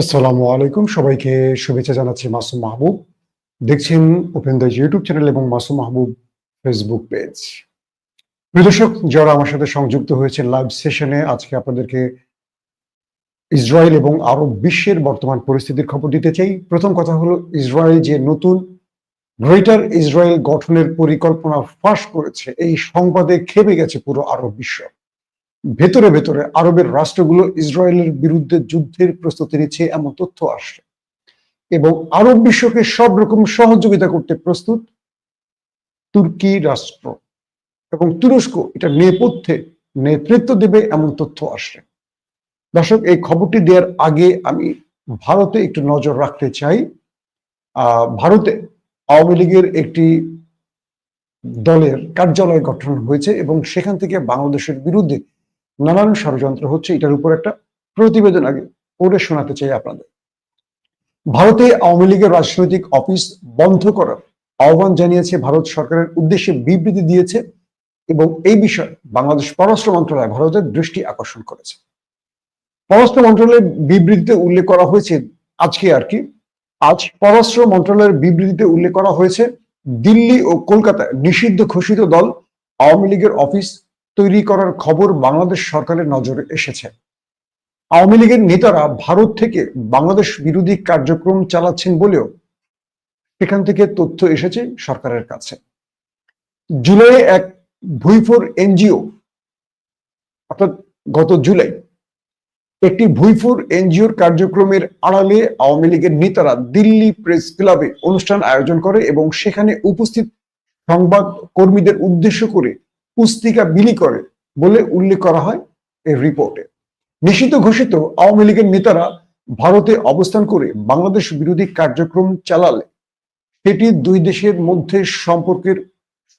আসসালামু আলাইকুম। সবাইকে শুভেচ্ছা জানাচ্ছি মাসুম মাহবুব। দেখছেন ওপেন দ্য ইউটিউব চ্যানেল এবং মাসুম মাহবুব ফেসবুক পেজ প্রিয় দর্শক, যারা আমার সাথে সংযুক্ত হয়েছে লাইভ সেশনে আজকে আপনাদেরকে ইসরায়েল এবং আরব বিশ্বের বর্তমান পরিস্থিতির খবর দিতে চাই। প্রথম কথা হলো, ইসরায়েল যে নতুন গ্রেটার ইসরায়েল গঠনের পরিকল্পনা ফাঁস করেছে, এই সংবাদে খেপে গেছে পুরো আরব বিশ্ব। ভেতরে ভেতরে আরবের রাষ্ট্রগুলো ইসরায়েলের বিরুদ্ধে যুদ্ধের প্রস্তুতি নিচ্ছে, এমন তথ্য আসছে। এবং আরব বিশ্বকে সব রকম সহযোগিতা করতে প্রস্তুত তুর্কি রাষ্ট্র এবং তুরস্ক, এটা নেপথ্যে নেতৃত্ব দেবে, এমন তথ্য আসছে। দর্শক, এই খবরটি দেওয়ার আগে আমি ভারতে একটু নজর রাখতে চাই। ভারতে আওয়ামী লীগের একটি দলের কার্যালয় গঠন হয়েছে এবং সেখান থেকে বাংলাদেশের বিরুদ্ধে নানান ষড়যন্ত্র হচ্ছে, এটার উপর একটা প্রতিবেদন আগে পড়ে শোনাতে চাই আপনাদের। ভারতে আওয়ামী লীগের রাজনৈতিক অফিস বন্ধ করার আহ্বান জানিয়েছে ভারত সরকারের উদ্দেশ্যে বিবৃতি দিয়েছে এবং এই বিষয়ে বাংলাদেশ পররাষ্ট্র মন্ত্রণালয় ভারতের দৃষ্টি আকর্ষণ করেছে। পররাষ্ট্র মন্ত্রণালয়ের বিবৃতিতে উল্লেখ করা হয়েছে, আজকে আর কি, আজ পররাষ্ট্র মন্ত্রণালয়ের বিবৃতিতে উল্লেখ করা হয়েছে, দিল্লি ও কলকাতায় নিষিদ্ধ ঘোষিত দল আওয়ামী লীগের অফিস তৈরি করার খবর বাংলাদেশ সরকারের নজরে এসেছে। আওয়ামী লীগের নেতারা ভারত থেকে বাংলাদেশ বিরোধী কার্যক্রম চালাচ্ছেন বলেও সেখান থেকে তথ্য এসেছে সরকারের কাছে। জুলাইয়ে এক ভুইফোর এনজিও, অর্থাৎ গত জুলাই, একটি ভুইফোর এনজিওর কার্যক্রমের আড়ালে আওয়ামী লীগের নেতারা দিল্লি প্রেস ক্লাবে অনুষ্ঠান আয়োজন করে এবং সেখানে উপস্থিত সংবাদ কর্মীদের উদ্দেশ্য করে পুস্তিকা বিলি করে বলে উল্লেখ করা হয় এই রিপোর্টে। নিষিদ্ধ ঘোষিত আওয়ামী লীগের নেতারা ভারতে অবস্থান করে বাংলাদেশ বিরোধী কার্যক্রম চালালে সেটি দুই দেশের মধ্যে সম্পর্কের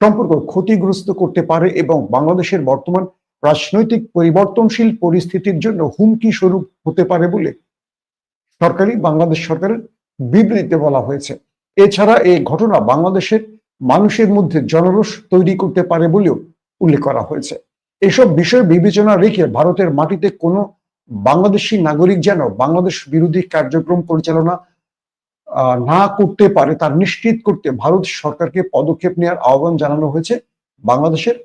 সম্পর্ক ক্ষতিগ্রস্ত করতে পারে এবং বাংলাদেশের বর্তমান রাজনৈতিক পরিবর্তনশীল পরিস্থিতির জন্য হুমকি স্বরূপ হতে পারে বলে সরকারি বাংলাদেশ সরকারের বিবৃতিতে বলা হয়েছে। এছাড়া এই ঘটনা বাংলাদেশের মানুষের মধ্যে জনরোষ তৈরি করতে পারে বলেও উল্লেখ করা হয়েছে। এসব বিষয় বিবেচনা রেখে ভারতের মাটিতে কোনো বাংলাদেশি নাগরিক যেন বাংলাদেশ বিরোধী কার্যক্রম পরিচালনা না করতে পারে তা নিশ্চিত করতে ভারত সরকারকে পদক্ষেপ নেওয়ার আহ্বান জানানো হয়েছে বাংলাদেশের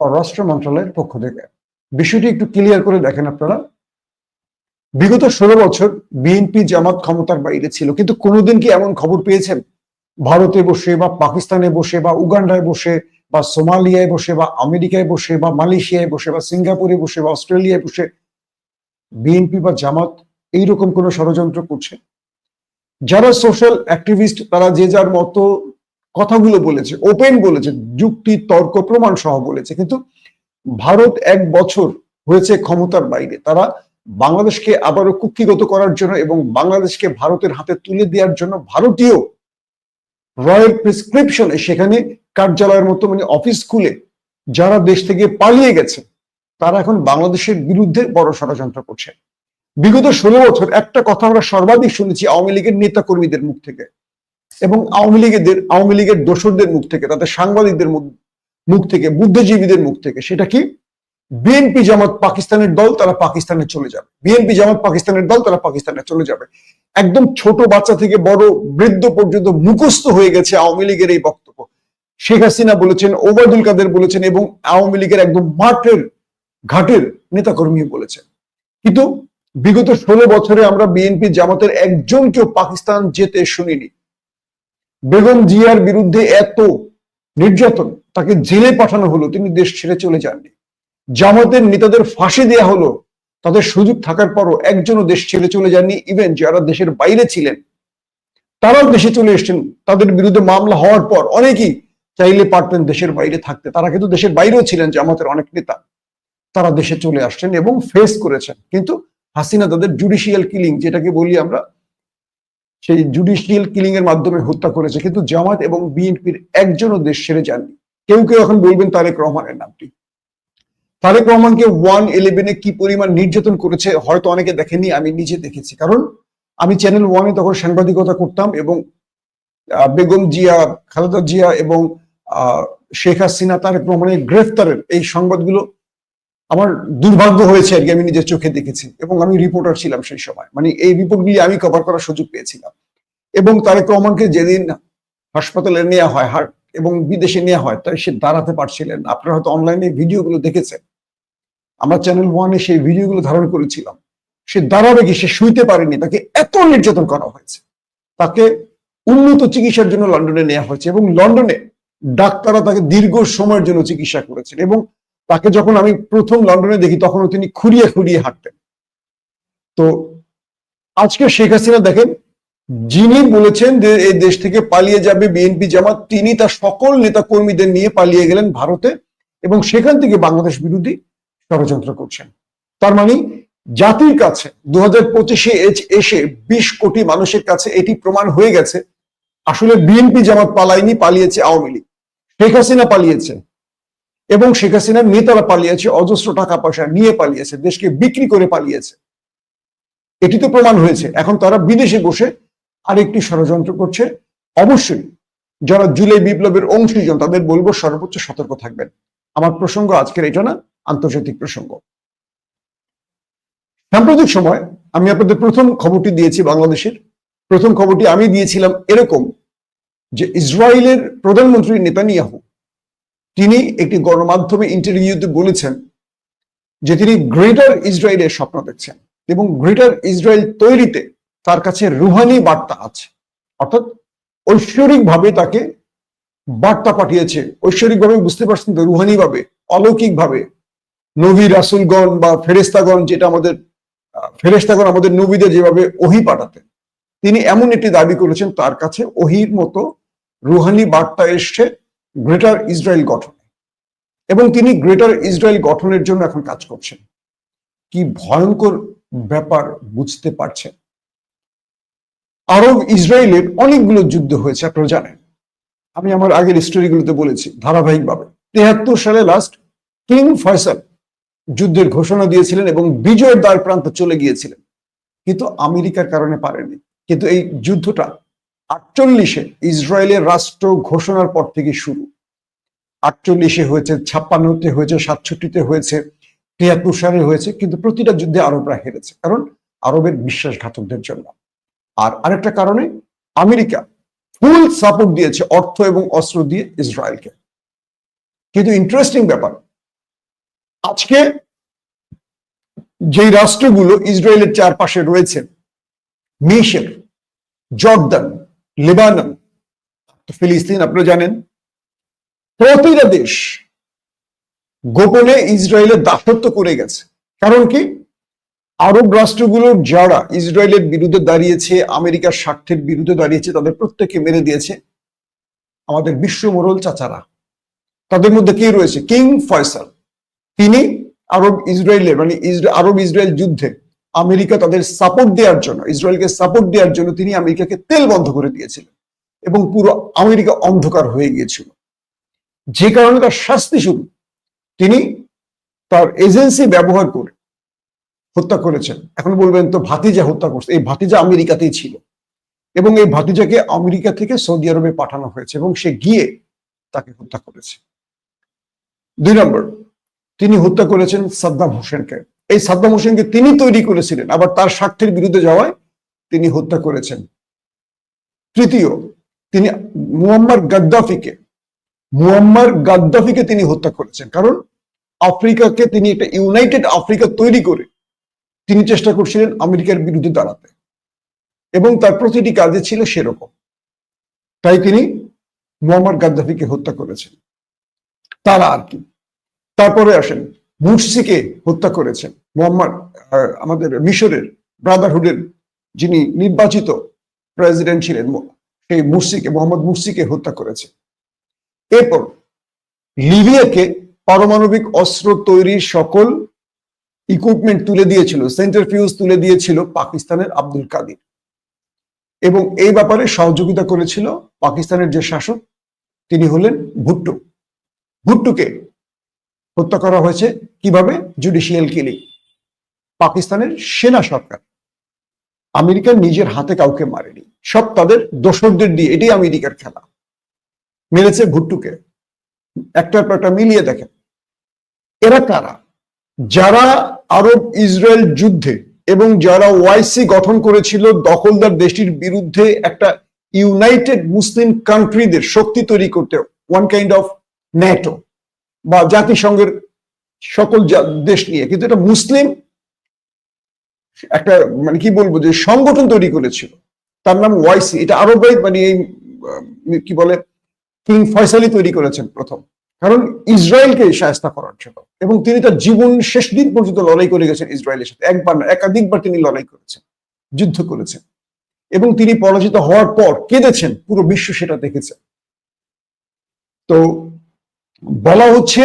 পররাষ্ট্র মন্ত্রণালয়ের পক্ষ থেকে। বিষয়টি একটু ক্লিয়ার করে দেখেন আপনারা। বিগত ষোলো বছর বিএনপি জামাত ক্ষমতার বাইরে ছিল, কিন্তু কোনোদিন কি এমন খবর পেয়েছেন? ভারতে বসে বা পাকিস্তানে বসে বা উগান্ডায় বসে বা সোমালিয়ায় বসে বা আমেরিকায় বসে বা মালয়েশিয়ায় বসে বা সিঙ্গাপুরে বসে বা অস্ট্রেলিয়ায় বসে বিএনপি বা জামাত এইরকম কোন ষড়যন্ত্র করছে? যারা সোশ্যাল অ্যাক্টিভিস্ট তারা যে যার মতো কথাগুলো বলেছে ওপেন বলেছে, যুক্তি, তর্ক প্রমাণ সহ বলেছে, কিন্তু ভারত এক বছর হয়েছে ক্ষমতার বাইরে। তারা বাংলাদেশকে আবারও কুক্ষিগত করার জন্য এবং বাংলাদেশকে ভারতের হাতে তুলে দেওয়ার জন্য ভারতীয় রয়্যাল প্রেসক্রিপশনে সেখানে কার্যালয়ের মতো মানে অফিস খুলে যারা দেশ থেকে পালিয়ে গেছে, তারা এখন বাংলাদেশের বিরুদ্ধে বড় ষড়যন্ত্র করছে। বিগত ষোলো বছর একটা কথা আমরা সর্বাধিক শুনেছি আওয়ামী লীগের নেতা কর্মীদের মুখ থেকে এবং আওয়ামী লীগের আওয়ামী লীগের দোসরদের মুখ থেকে, তাদের সাংবাদিকদের মুখ থেকে, বুদ্ধিজীবীদের মুখ থেকে, সেটা কি? বিএনপি জামাত পাকিস্তানের দল, তারা পাকিস্তানে চলে যাবে। বিএনপি জামাত পাকিস্তানের দল, তারা পাকিস্তানে চলে যাবে। একদম ছোট বাচ্চা থেকে বড় বৃদ্ধ পর্যন্ত মুখস্থ হয়ে গেছে আওয়ামী লীগের এই বক্তব্য। শেখ হাসিনা বলেছেন, ওবায়দুল কাদের বলেছেন এবং আওয়ামী লীগের একদম মাঠের ঘাটের নেতাকর্মী বলেছেন। কিন্তু বিগত ষোলো বছরে আমরা বিএনপি জামাতের একজনকেও পাকিস্তান যেতে শুনিনি। বেগম জিয়ার বিরুদ্ধে এত নির্যাতন, তাকে জেলে পাঠানো হলো, তিনি দেশ ছেড়ে চলে যাননি। জামাতের নেতাদের ফাঁসি দেয়া হলো, তাদের সুযোগ থাকার পরও একজনও দেশ ছেড়ে চলে যাননি ইভেন যারা দেশের বাইরে ছিলেন, তারাও দেশে চলে এসছেন, তাদের বিরুদ্ধে মামলা হওয়ার পর অনেকেই চাইলে পারতেন দেশের বাইরে থাকতে। তারা কিন্তু দেশের বাইরেও ছিলেন, জামাতের অনেক নেতা। তারা দেশে চলে আসছেন এবং ফেস করেছেন। কিন্তু হাসিনা তাদের জুডিশিয়াল কিলিং যেটাকে বলি আমরা, সেই জুডিশিয়াল কিলিং এর মাধ্যমে হত্যা করেছে। কিন্তু জামাত এবং বিএনপির একজনও দেশ ছেড়ে যাননি। কেউ কেউ এখন বলবেন তারেক রহমানের নামটি। তারেক রহমানকে ওয়ান ইলেভেনে কি পরিমাণ নির্যাতন করেছে, হয়তো অনেকে দেখেনি আমি নিজে দেখেছি। কারণ আমি চ্যানেল ওয়ানে তখন সাংবাদিকতা করতাম এবং বেগম জিয়া, খালেদা জিয়া এবং শেখ হাসিনা তারেক রহমানের গ্রেফতারের এই সংবাদগুলো আমার দুর্ভাগ্য হয়েছে আর কি, আমি নিজের চোখে দেখেছি এবং আমি রিপোর্টার ছিলাম সেই সময়। মানে এই রিপোর্টগুলি আমি কভার করার সুযোগ পেয়েছিলাম। এবং তারেক রহমানকে যেদিন হাসপাতালে নেওয়া হয় হার্ট এবং বিদেশে নেওয়া হয়, তাই সে দাঁড়াতে পারছিলেন আপনারা হয়তো অনলাইনে ভিডিওগুলো দেখেছেন। আমরা চ্যানেল ওয়ানে সেই ভিডিওগুলো ধারণ করেছিলাম। সে দাঁড়াবে কি, সে শুইতে পারেনি, তাকে এত নির্যাতন করা হয়েছে। তাকে উন্নত চিকিৎসার জন্য লন্ডনে নেওয়া হয়েছে এবং লন্ডনে ডাক্তাররা তাকে দীর্ঘ সময়ের জন্য চিকিৎসা করেছেন এবং তাকে যখন আমি প্রথম লন্ডনে দেখি তখনও তিনি খুঁড়িয়ে খুঁড়িয়ে হাঁটতেন। তো আজকে শেখ হাসিনা দেখেন, যিনি বলেছেন যে এই দেশ থেকে পালিয়ে যাবে বিএনপি জামাত, তিনি তার সকল নেতা কর্মীদের নিয়ে পালিয়ে গেলেন ভারতে এবং সেখান থেকে বাংলাদেশ বিরোধী ষড়যন্ত্র করছেন। তার মানে জাতির কাছে দু হাজার পঁচিশে এসে বিশ কোটি মানুষের কাছে এটি প্রমাণ হয়ে গেছে আসলে বিএনপি জামাত পালায়নি, পালিয়েছে আওয়ামী লীগ। শেখ হাসিনা পালিয়েছে এবং শেখ হাসিনার নেতারা পালিয়েছে, অজস্র টাকা পয়সা নিয়ে পালিয়েছে, দেশকে বিক্রি করে পালিয়েছে। এটি তো প্রমাণ হয়েছে। এখন তারা বিদেশে বসে আরেকটি ষড়যন্ত্র করছে। অবশ্যই যারা জুলাই বিপ্লবের অংশীজন, তাদের বলব সর্বোচ্চ সতর্ক থাকবেন। আমার প্রসঙ্গ আজকের এটা না, আন্তর্জাতিক প্রসঙ্গ। সাম্প্রতিক সময় আমি আপনাদের প্রথম খবরটি দিয়েছি বাংলাদেশের। প্রথম খবরটি আমি দিয়েছিলাম এরকম যে ইসরায়েলের প্রধানমন্ত্রী নেতানিয়াহু, তিনি একটি গণমাধ্যমে ইন্টারভিউতে বলেছেন যে তিনি গ্রেটার ইসরায়েলের স্বপ্ন দেখছেন এবং গ্রেটার ইসরায়েল তৈরিতে তার কাছে রুহানি বার্তা আছে। অর্থাৎ ঐশ্বরিক ভাবে তাকে বার্তা পাঠিয়েছে। ঐশ্বরিক ভাবে বুঝতে পারছেন তো রুহানি ভাবে অলৌকিক ভাবে নবী রাসুলগণ বা ফেরেস্তাগণ যেটা আমাদের ফেরেস্তাগণ আমাদের নবীদের যেভাবে ওহি পাঠাতেন। তিনি এমন একটি দাবি করেছেন তার কাছে ওহির মতো রুহানি বার্তা এসছে গ্রেটার ইসরায়েল গঠনে। এবং তিনি গ্রেটার ইসরায়েল গঠনের জন্য এখন কাজ করছেন। কি ভয়ঙ্কর ব্যাপার বুঝতে পারছেন? আরব ইসরায়েলের অনেকগুলো যুদ্ধ হয়েছে, আপনারা জানেন। আমি আমার আগের স্টোরিগুলোতে বলেছি ধারাবাহিকভাবে। তেহাত্তর সালে লাস্ট কিং ফয়সাল যুদ্ধের ঘোষণা দিয়েছিলেন এবং বিজয়ের দ্বার প্রান্ত চলে গিয়েছিলেন। কিন্তু আমেরিকার কারণে পারেনি কিন্তু এই যুদ্ধটা আটচল্লিশে ইসরায়েলের রাষ্ট্র ঘোষণার পর থেকে শুরু। আটচল্লিশে হয়েছে, ছাপ্পান্নতে হয়েছে, সাতষট্টিতে হয়েছে, তিয়াত্তর সালে হয়েছে, কিন্তু প্রতিটা যুদ্ধে আরবরা হেরেছে, কারণ আরবের বিশ্বাসঘাতকদের জন্য। আর আরেকটা কারণে আমেরিকা ফুল সাপোর্ট দিয়েছে অর্থ এবং অস্ত্র দিয়ে ইসরায়েলকে। কিন্তু ইন্টারেস্টিং ব্যাপার, আজকে যেই রাষ্ট্রগুলো ইসরায়েলের চারপাশে রয়েছে মিশর, জর্দান, লেবানন ফিলিস্তিন আপনারা জানেন। প্রতিটা দেশ গোপনে ইসরায়েলের দাসত্ব করে গেছে। কারণ কি? আরব রাষ্ট্রগুলোর যারা ইসরায়েলের বিরুদ্ধে দাঁড়িয়েছে, আমেরিকার স্বার্থের বিরুদ্ধে দাঁড়িয়েছে, তাদের প্রত্যেককে মেরে দিয়েছে আমাদের বিশ্ব মোরল চাচারা। তাদের মধ্যে কে রয়েছে? King Faisal. তিনি আরব ইসরায়েলের মানে আরব ইসরায়েল যুদ্ধে আমেরিকা তাদের সাপোর্ট দেওয়ার জন্য, ইসরায়েলকে সাপোর্ট দেওয়ার জন্য তিনি আমেরিকাকে তেল বন্ধ করে দিয়েছিলেন এবং পুরো আমেরিকা অন্ধকার হয়ে গিয়েছিল। যে কারণে তার শাস্তি শুরু, তিনি তার এজেন্সি ব্যবহার করে হত্যা করেছেন। এখন বলবেন তো ভাতিজা হত্যা করছে, এই ভাতিজা আমেরিকাতেই ছিল এবং এই ভাতিজাকে আমেরিকা থেকে সৌদি আরবে পাঠানো হয়েছে এবং সে গিয়ে তাকে হত্যা করেছে। দুই নম্বর, তিনি হত্যা করেছেন সাদ্দাম হোসেনকে। এই সাদ্দাম হোসেনকে তিনি তৈরি করেছিলেন, আবার তার স্বার্থের বিরুদ্ধে যাওয়ায় তিনি হত্যা করেছেন। তৃতীয়, তিনি মুয়াম্মার গাদ্দাফিকে মুয়াম্মার গাদ্দাফিকে তিনি হত্যা করেছেন। কারণ আফ্রিকাকে তিনি একটা ইউনাইটেড আফ্রিকা তৈরি করে তিনি চেষ্টা করছিলেন আমেরিকার বিরুদ্ধে দাঁড়াতে। এবং তার প্রতিটি কাজে ছিল সেরকম। তাই তিনি মুয়াম্মার গাদ্দাফিকে হত্যা করেছেন। তারা আর কি। তারপরে আসেন মুরসিকে হত্যা করেছেন। মোহাম্মদ আমাদের মিশরের ব্রাদারহুডের যিনি নির্বাচিত প্রেসিডেন্ট ছিলেন সেই মুরসিকে, মোহাম্মদ মুরসিকে হত্যা করেছে এরপর লিবিয়াকে পারমাণবিক অস্ত্র তৈরির সকল ইকুইপমেন্ট তুলে দিয়েছিল সেন্টার ফিউজ তুলে দিয়েছিল পাকিস্তানের আব্দুল কাদির। এবং এই ব্যাপারে সহযোগিতা করেছিল পাকিস্তানের যে শাসক, তিনি হলেন ভুট্টো। ভুট্টোকে হত্যা করা হয়েছে কীভাবে? জুডিশিয়াল কিলিং পাকিস্তানের সেনা সরকার। আমেরিকা নিজের হাতে কাউকে মারেনি। সব তাদের দোষকদের দিয়ে। এটাই আমেরিকার খেলা। মেরেছে ভুট্টুকে একটার পর একটা মিলিয়ে দেখেন। এরা কারা? যারা আরব ইসরায়েল যুদ্ধে এবং যারা ওয়াইসি গঠন করেছিল দখলদার দেশটির বিরুদ্ধে একটা ইউনাইটেড মুসলিম কান্ট্রিদের শক্তি তৈরি করতে ওয়ান কাইন্ড অফ ন্যাটো বা জাতিসংঘের সকল দেশ নিয়ে। কিন্তু এটা মুসলিম একটা মানে কি বলব যে সংগঠন তৈরি করেছিল। তার নাম ওয়াইসি। এটা আরবাই মানে এই কি বলে, কিং ফয়সালি তৈরি করেছেন প্রথম। কারণ ইসরায়েলকে সাহায্য করার জন্য। এবং তিনি তার জীবন শেষ দিন পর্যন্ত লড়াই করে গেছেন ইসরায়েলের সাথে। একবার না, একাধিকবার তিনি লড়াই করেছেন, যুদ্ধ করেছেন। এবং তিনি পরাজিত হওয়ার পর কেঁদেছেন, পুরো বিশ্ব সেটা দেখেছে। তো বলা হচ্ছে,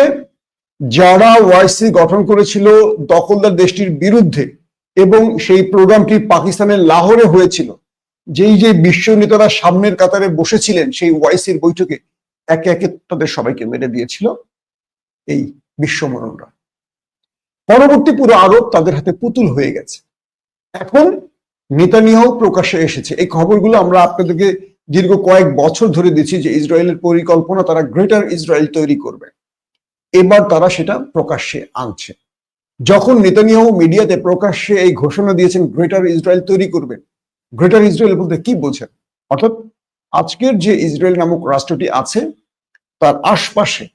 যারা ওয়াইসি গঠন করেছিল দখলদার দেশটির বিরুদ্ধে এবং সেই প্রোগ্রামটি পাকিস্তানের লাহোরে হয়েছিল, যেই যে বিশ্ব নেতারা সামনের কাতারে বসেছিলেন সেই ওয়াইসির বৈঠকে, একে একে তাদের সবাইকে মেরে দিয়েছিল এই বিশ্বমরণরা পরবর্তী পুরো আরব তাদের হাতে পুতুল হয়ে গেছে। এখন নেতানিয়াও প্রকাশ্যে এসেছে। এই খবরগুলো আমরা আপনাদেরকে দীর্ঘ কয়েক বছর ধরে দিচ্ছি যে ইসরায়েলের পরিকল্পনা তারা গ্রেটার ইসরায়েল তৈরি করবে। এবার তারা সেটা প্রকাশ্যে আনছে। যখন নেতানিয়াহু মিডিয়াতে প্রকাশ্যে এই ঘোষণা দিয়েছেন গ্রেটার ইসরায়েল তৈরি করবেন গ্রেটার ইসরায়েল বলতে কি বোঝেন? অর্থাৎ আজকের যে ইসরায়েল নামক রাষ্ট্রটি আছে, তার আশপাশে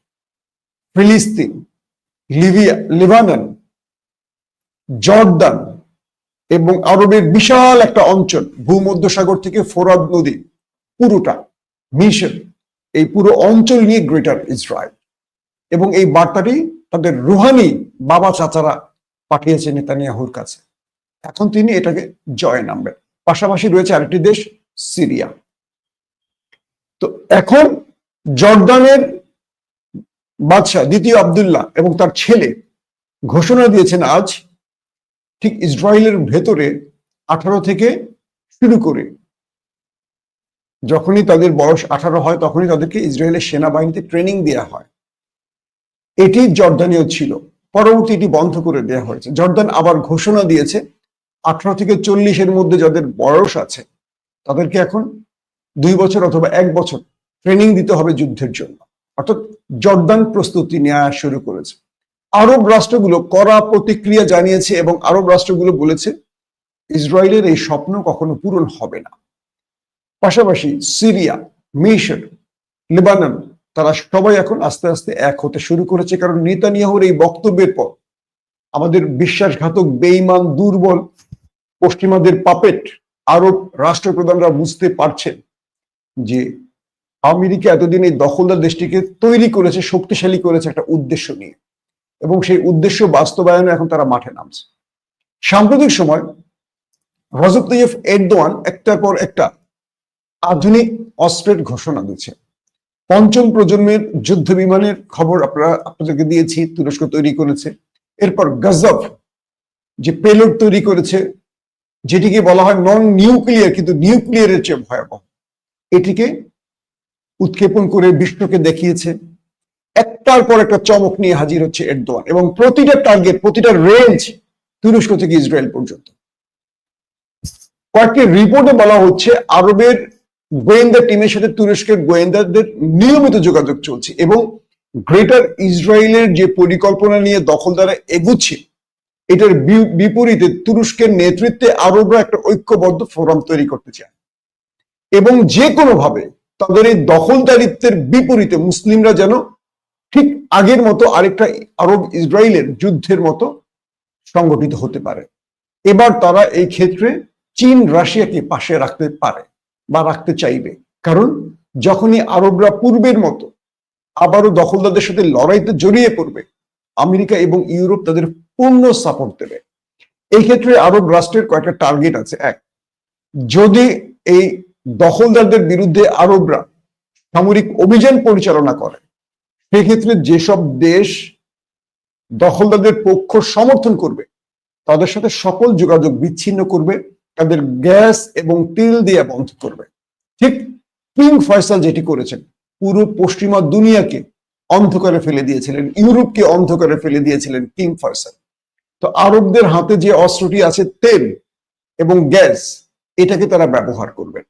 ফিলিস্তিন, লিবিয়া, লিবানন, জর্দান এবং আরবের বিশাল একটা অঞ্চল, ভূমধ্যসাগর থেকে ফোরাদ নদী পুরোটা মিশন এই পুরো অঞ্চল নিয়ে গ্রেটার ইসরায়েল এবং এই বার্তাটি তাদের রুহানি বাবা চাচারা পাঠিয়েছে নেতানিয়াহুর কাছে। এখন তিনি এটাকে জয় নামবেন। পাশাপাশি রয়েছে আরেকটি দেশ, সিরিয়া। তো এখন জর্দানের বাদশাহ দ্বিতীয় আব্দুল্লাহ এবং তার ছেলে ঘোষণা দিয়েছেন আজ, ঠিক ইসরায়েলের ভেতরে আঠারো থেকে শুরু করে যখনই তাদের বয়স আঠারো হয়, তখনই তাদেরকে ইসরায়েলের সেনাবাহিনীতে ট্রেনিং দেওয়া হয়। এটি জর্দানীয় ছিল। পরবর্তী এটি বন্ধ করে দেওয়া হয়েছে। জর্দান আবার ঘোষণা দিয়েছে, আঠারো থেকে চল্লিশের মধ্যে যাদের বয়স আছে, তাদেরকে এখন দুই বছর অথবা এক বছর ট্রেনিং দিতে হবে যুদ্ধের জন্য। অর্থাৎ জর্দান প্রস্তুতি নেওয়া শুরু করেছে। আরব রাষ্ট্রগুলো কড়া প্রতিক্রিয়া জানিয়েছে এবং আরব রাষ্ট্রগুলো বলেছে, ইসরায়েলের এই স্বপ্ন কখনো পূরণ হবে না। পাশাপাশি সিরিয়া, মিশর, লেবানন, তারা সবাই এখন আস্তে আস্তে এক হতে শুরু করেছে। কারণ নেতানিয়াহুর এই বক্তব্যের পর আমাদের বিশ্বাসঘাতক বেইমান দুর্বল, পশ্চিমাদের পাপেট আরব রাষ্ট্রপ্রধানরা বুঝতে পারছেন যে আমেরিকা এতদিন এই দখলদার দেশটিকে তৈরি করেছে, শক্তিশালী করেছে একটা উদ্দেশ্য নিয়ে। এবং সেই উদ্দেশ্য বাস্তবায়নে এখন তারা মাঠে নামছে। সাম্প্রতিক সময় রজব তৈয়ফ এরদোয়ান একটার পর একটা আধুনিক অস্ত্রের ঘোষণা দিচ্ছে। পঞ্চম প্রজন্মের যুদ্ধ বিমানের খবর আপনারা, আপনাদেরকে দিয়েছি, তুরস্ক তৈরি করেছে। এরপর গজব, যে পেলোড তৈরি করেছে, যেটিকে বলা হয় নন নিউক্লিয়ার কিন্তু নিউক্লিয়ারের চেয়ে ভয়াবহ। এটিকে উৎক্ষেপণ করে বিশ্বকে দেখিয়েছে। একটার পর একটা চমক নিয়ে হাজির হচ্ছে এরদোয়ান এবং প্রতিটা টার্গেট প্রতিটা রেঞ্জ তুরস্ক থেকে ইসরায়েল পর্যন্ত। কয়েকটি রিপোর্টে বলা হচ্ছে, আরবের গোয়েন্দা টিমের সাথে তুরস্কের গোয়েন্দাদের নিয়মিত যোগাযোগ চলছে এবং গ্রেটার ইসরায়েলের যে পরিকল্পনা নিয়ে দখলদারা এগুচ্ছে, এটার বিপরীতে তুরস্কের নেতৃত্বে আরবরা একটা ঐক্যবদ্ধ ফোরাম তৈরি করতে চায়। এবং যে কোনোভাবে তাদের এই দখলদারিত্বের বিপরীতে মুসলিমরা যেন ঠিক আগের মতো আরেকটা আরব ইসরায়েলের যুদ্ধের মতো সংগঠিত হতে পারে। এবার তারা এই ক্ষেত্রে চীন রাশিয়াকে পাশে রাখতে পারে। বা রাখতে চাইবে। কারণ যখনই আরবরা পূর্বের মতো আবারও দখলদারদের সাথে লড়াইতে জড়িয়ে পড়বে, আমেরিকা এবং ইউরোপ তাদের পূর্ণ সাপোর্ট দেবে। এই ক্ষেত্রে আরব রাষ্ট্রের কয়েকটা টার্গেট আছে। এক, যদি এই দখলদারদের বিরুদ্ধে আরবরা সামরিক অভিযান পরিচালনা করে, সেক্ষেত্রে যেসব দেশ দখলদারদের পক্ষ সমর্থন করবে, তাদের সাথে সকল যোগাযোগ বিচ্ছিন্ন করবে তাদের গ্যাস এবং তেল দিয়ে বন্ধ করবে। ঠিক কিং ফয়সাল যেটি করেছেন, পুরো পশ্চিমা দুনিয়াকে অন্ধকারে ফেলে দিয়েছিলেন, ইউরোপকে অন্ধকারে ফেলে দিয়েছিলেন কিং ফয়সাল। তো আরবদের হাতে যে অস্ত্রটি আছে, তেল এবং গ্যাস, এটাকে তারা ব্যবহার করবেন।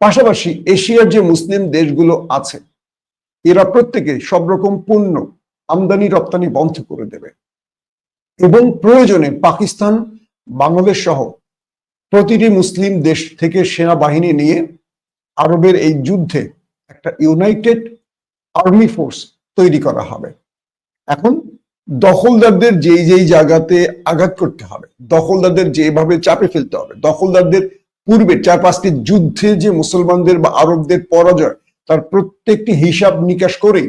পাশাপাশি এশিয়ার যে মুসলিম দেশগুলো আছে, এরা প্রত্যেকে সব রকম পণ্য আমদানি রপ্তানি বন্ধ করে দেবে। এবং প্রয়োজনে পাকিস্তান, বাংলাদেশ সহ প্রতিটি মুসলিম দেশ থেকে সেনাবাহিনী নিয়ে আরবের এই যুদ্ধে একটা ইউনাইটেড আর্মি ফোর্স তৈরি করা হবে। এখন দখলদারদের যেই যেই জায়গাতে আঘাত করতে হবে, দখলদারদের যেভাবে চাপে ফেলতে হবে, দখলদারদের পূর্বে চার পাঁচটি যুদ্ধে যে মুসলমানদের বা আরবদের পরাজয়, তার প্রত্যেকটি হিসাব নিকাশ করেই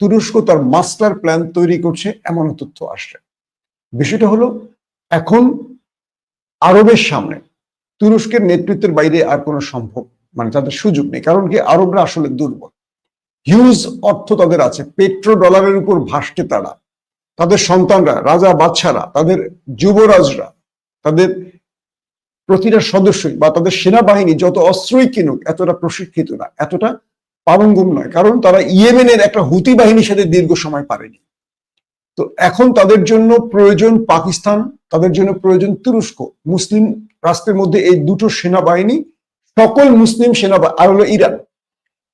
তুরস্ক তার মাস্টার প্ল্যান তৈরি করছে এমন তথ্য আসছে। বিষয়টা হলো, এখন আরবের সামনে তুরস্কের নেতৃত্বের বাইরে আর কোনো সম্ভব মানে তাদের সুযোগ নেই। কারণ কি? আরবরা আসলে দুর্বল। হিউজ অর্থ তাদের আছে পেট্রো ডলারের উপর ভাসছে তারা। তাদের সন্তানরা, রাজা বাচ্চারা তাদের যুবরাজরা, তাদের প্রতিটা সদস্যই বা তাদের সেনাবাহিনী যত অস্ত্রই কিনুক, এতটা প্রশিক্ষিত না, এতটা পারঙ্গম নয়। কারণ তারা ইয়েমেনের একটা হুতি বাহিনীর সাথে দীর্ঘ সময় পারেনি। তো এখন তাদের জন্য প্রয়োজন পাকিস্তান, তাদের জন্য প্রয়োজন তুরস্ক। মুসলিম রাষ্ট্রের মধ্যে এই দুটো সেনাবাহিনী, সকল মুসলিম সেনাবাহিনী আর হলো ইরান।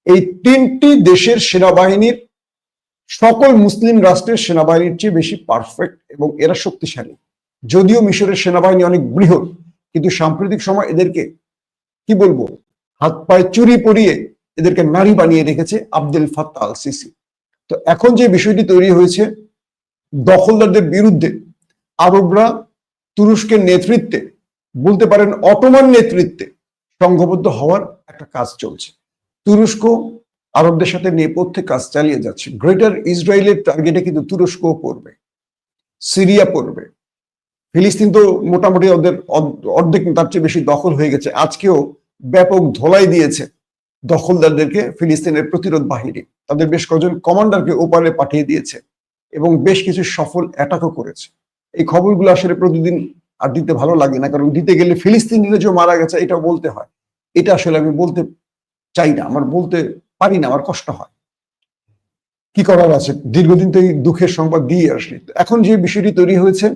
এই তিনটি দেশের সেনাবাহিনীর সকল মুসলিম রাষ্ট্রের সেনাবাহিনীর চেয়ে বেশি পারফেক্ট এবং এরা শক্তিশালী। যদিও মিশরের সেনাবাহিনী অনেক বৃহৎ, কিন্তু সাম্প্রতিক সময় এদেরকে, কি বলব, হাত পায়ে চুরি পরিয়ে এদেরকে নারী বানিয়ে রেখেছে আব্দুল ফাত্তা আল সিসি তো এখন যে বিষয়টি তৈরি হয়েছে দখলদারদের বিরুদ্ধে আরবরা তুরস্কের নেতৃত্বে, বলতে পারেন অটোমান নেতৃত্বে সংঘবদ্ধ হওয়ার একটা কাজ চলছে। তুরস্ক আরবদের সাথে নেপথ্যে কাজ চালিয়ে যাচ্ছে। গ্রেটার ইসরায়েলের টার্গেটে কিন্তু তুরস্কও পড়বে সিরিয়া পড়বে ফিলিস্তিন তো মোটামুটি ওদের অর্ধেক তার চেয়ে বেশি দখল হয়ে গেছে। আজকেও ব্যাপক ধোলাই দিয়েছে দখলদারদেরকে ফিলিস্তিনের প্রতিরোধ বাহিনী। তাদের বেশ কজন কমান্ডারকে ওপারে পাঠিয়ে দিয়েছে। এবং বেশ কিছু সফল অ্যাটাকও করেছে। এই খবরগুলো আসলে প্রতিদিন আর দিতে ভালো লাগে না, কারণ দিতে গেলে ফিলিস্তিনিরা যে মারা গেছে এটা বলতে হয়। এটা আসলে আমি বলতে চাই না, আমার বলতে পারি না, আমার কষ্ট হয়। কি করার আছে? দীর্ঘদিন তো এই দুঃখের সংবাদ দিয়ে আসলি। এখন যে বিষয়টি তৈরি হয়েছে,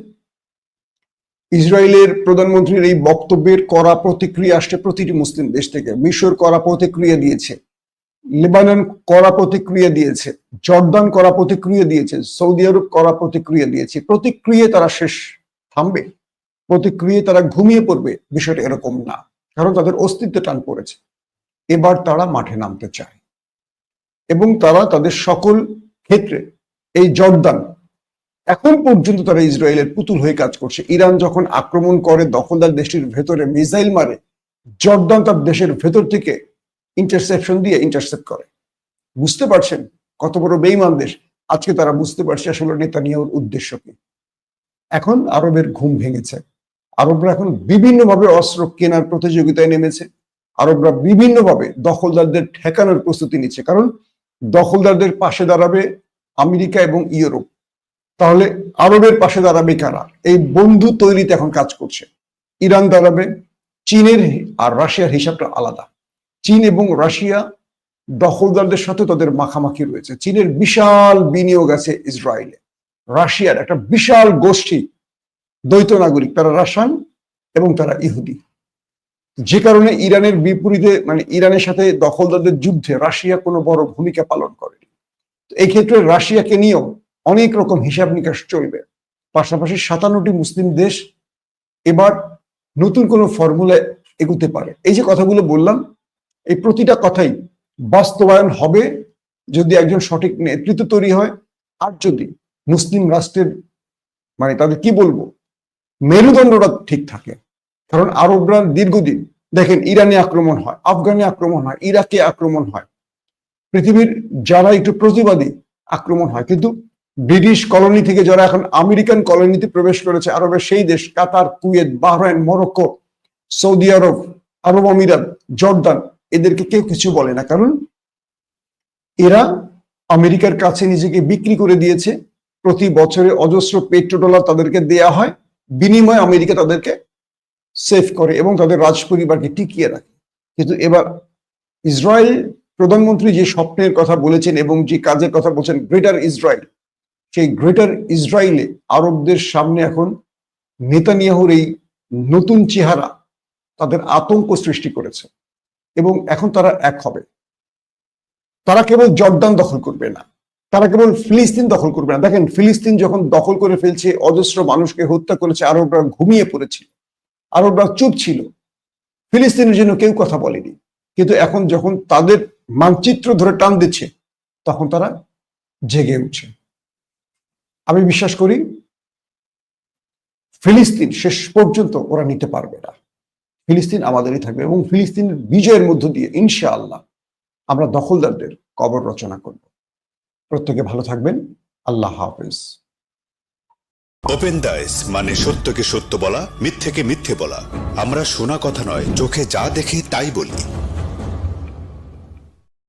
ইসরায়েলের প্রধানমন্ত্রীর এই বক্তব্যের করা প্রতিক্রিয়া আসছে প্রতিটি মুসলিম দেশ থেকে। মিশর করা প্রতিক্রিয়া দিয়েছে। লেবানন কড়া প্রতিক্রিয়া দিয়েছে, জর্দান কড়া প্রতিক্রিয়া দিয়েছে, সৌদি আরব কড়া প্রতিক্রিয়া দিয়েছে। প্রতিক্রিয়া তারা শেষ থামবে প্রতিক্রিয়া তারা ঘুমিয়ে পড়বে, বিষয়টা এরকম না, কারণ তাদের অস্তিত্ব টান পড়েছে। এবার তারা মাঠে নামতে চায় এবং তারা তাদের সকল ক্ষেত্রে এই জর্দান, এখন পর্যন্ত তারা ইসরায়েলের পুতুল হয়ে কাজ করছে। ইরান যখন আক্রমণ করে, দখলদার দেশটির ভেতরে মিসাইল মারে, জর্দান তার দেশের ভেতর থেকে ইন্টারসেপশন দিয়ে ইন্টারসেপ্ট করে। বুঝতে পারছেন কত বড় বেইমান দেশ আজকে তারা বুঝতে পারছে আসলে নেতানিয়াহুর উদ্দেশ্য কি। এখন আরবের ঘুম ভেঙেছে। আরবরা এখন বিভিন্নভাবে অস্ত্র কেনার প্রতিযোগিতায় নেমেছে। আরবরা বিভিন্নভাবে দখলদারদের ঠেকানোর প্রস্তুতি নিচ্ছে। কারণ দখলদারদের পাশে দাঁড়াবে আমেরিকা এবং ইউরোপ। তাহলে আরবের পাশে দাঁড়াবে কারা? এই বন্ধু তৈরিতে এখন কাজ করছে। ইরান দাঁড়াবে। চীনের আর রাশিয়ার হিসাবটা আলাদা। চীন এবং রাশিয়া দখলদারদের সাথে তাদের মাখামাখি রয়েছে। চীনের বিশাল বিনিয়োগ আছে ইসরায়েলে। রাশিয়ার একটা বিশাল গোষ্ঠী দ্বৈত নাগরিক, তারা রাসায়ন এবং তারা ইহুদি। যে কারণে ইরানের বিপরীতে মানে ইরানের সাথে দখলদারদের যুদ্ধে রাশিয়া কোনো বড় ভূমিকা পালন করেনি। এই ক্ষেত্রে রাশিয়াকে নিয়েও অনেক রকম হিসাব নিকাশ চলবে। পাশাপাশি সাতান্নটি মুসলিম দেশ এবার নতুন কোনো ফর্মুলায় এগুতে পারে। এই যে কথাগুলো বললাম এই প্রতিটা কথাই বাস্তবায়ন হবে যদি একজন সঠিক নেতৃত্ব তৈরি হয়। আর যদি মুসলিম রাষ্ট্রের মানে তাদের কি বলব? মেরুদণ্ডটা ঠিক থাকে। কারণ আরবরা দীর্ঘদিন দেখেন ইরানে আক্রমণ হয়, আফগানে আক্রমণ হয়, ইরাকে আক্রমণ হয়। পৃথিবীর যারা একটু প্রতিবাদী আক্রমণ হয়, কিন্তু ব্রিটিশ কলোনি থেকে যারা এখন আমেরিকান কলোনিতে প্রবেশ করেছে, আরবের সেই দেশ, Qatar, Kuwait, Bahrain, Morocco, Saudi Arab Arab আমিরাত, জর্দান এদেরকে কেউ কিছু বলে না। কারণ এরা আমেরিকার কাছে নিজেকে বিক্রি করে দিয়েছে। প্রতি বছরে অজস্র পেট্রো ডলার তাদেরকে দেয়া হয়। বিনিময়ে আমেরিকা তাদেরকে সেভ করে এবং তাদের রাজ পরিবারকে টিকিয়ে রাখে। কিন্তু এবার ইসরায়েল প্রধানমন্ত্রী যে স্বপ্নের কথা বলেছেন এবং যে কাজের কথা বলছেন গ্রেটার ইসরায়েল, সেই গ্রেটার ইসরায়েলে আরবদের সামনে এখন নেতানিয়াহুর এই নতুন চেহারা তাদের আতঙ্ক সৃষ্টি করেছে। এবং এখন তারা এক হবে। তারা কেবল জর্দান দখল করবে না। তারা কেবল ফিলিস্তিন দখল করবে না। দেখেন, ফিলিস্তিন যখন দখল করে ফেলছে, অজস্র মানুষকে হত্যা করেছে, আরবরা ঘুমিয়ে পড়েছিল, আরবরা চুপ ছিল। ফিলিস্তিনের জন্য কেউ কথা বলেনি। কিন্তু এখন যখন তাদের মানচিত্র ধরে টান দিচ্ছে, তখন তারা জেগে উঠছে। আমি বিশ্বাস করি, ফিলিস্তিন শেষ পর্যন্ত ওরা নিতে পারবে না। ফিলিস্তিন আমাদেরই থাকবে এবং ফিলিস্তিনের বিজয়ের মধ্য দিয়ে ইনশাআল্লাহ আমরা দখলদারদের কবর রচনা করব। প্রত্যেকে ভালো থাকবেন। আল্লাহ হাফেজ। ওপেন দাইস মানে সত্যকে সত্য বলা, মিথ্যেকে মিথ্যে বলা। আমরা শোনা কথা নয়, চোখে যা দেখি তাই বলি।